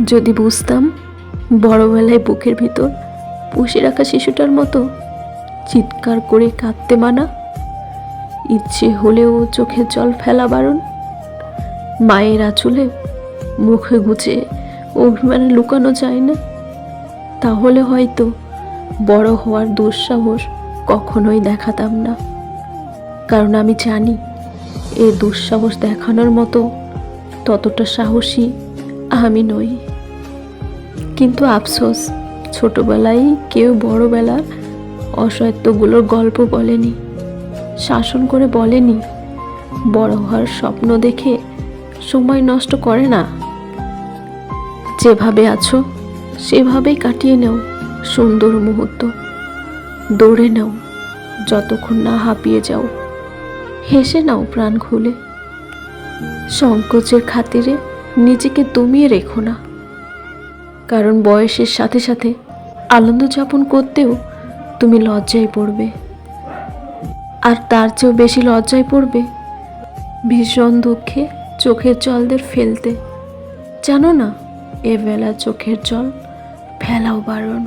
যদি বুঝতাম, বড়বেলায় বুকের ভিতর পুষে রাখা শিশুটার মতো চিৎকার করে কাঁদতে মানা, ইচ্ছে হলেও চোখের জল ফেলা বারণ, মায়ের আঁচলে মুখে গুজে অভিমানে লুকানো যায় না, তাহলে হয়তো বড় হওয়ার দুঃসাহস কখনোই দেখাতাম না। কারণ আমি জানি, এ দুঃসাহস দেখানোর মতো ততটা সাহসী আমি নই। কিন্তু আফসোস, ছোটবেলায় কেউ বড়বেলার অসহায়ত্বগুলোর গল্প বলেনি, শাসন করে বলেনি, বড় হওয়ার স্বপ্ন দেখে সময় নষ্ট করে না। যেভাবে আছো, সেভাবেই কাটিয়ে নাও সুন্দর মুহূর্ত, দৌড়ে নাও যতক্ষণ না হাঁপিয়ে যাও। হেসে নাও প্রাণ খুলে। সংকোচের খাতিরে নিজেকে দমিয়ে রেখো না। কারণ বয়সের সাথে সাথে আনন্দ যাপন করতেও তুমি লজ্জায় পড়বে। আর তার চেয়েও বেশি লজ্জায় পড়বে ভীষণ দুঃখে চোখের জলদের ফেলতে। জানো না, এ বেলা চোখের জল ফেলাও বারণ।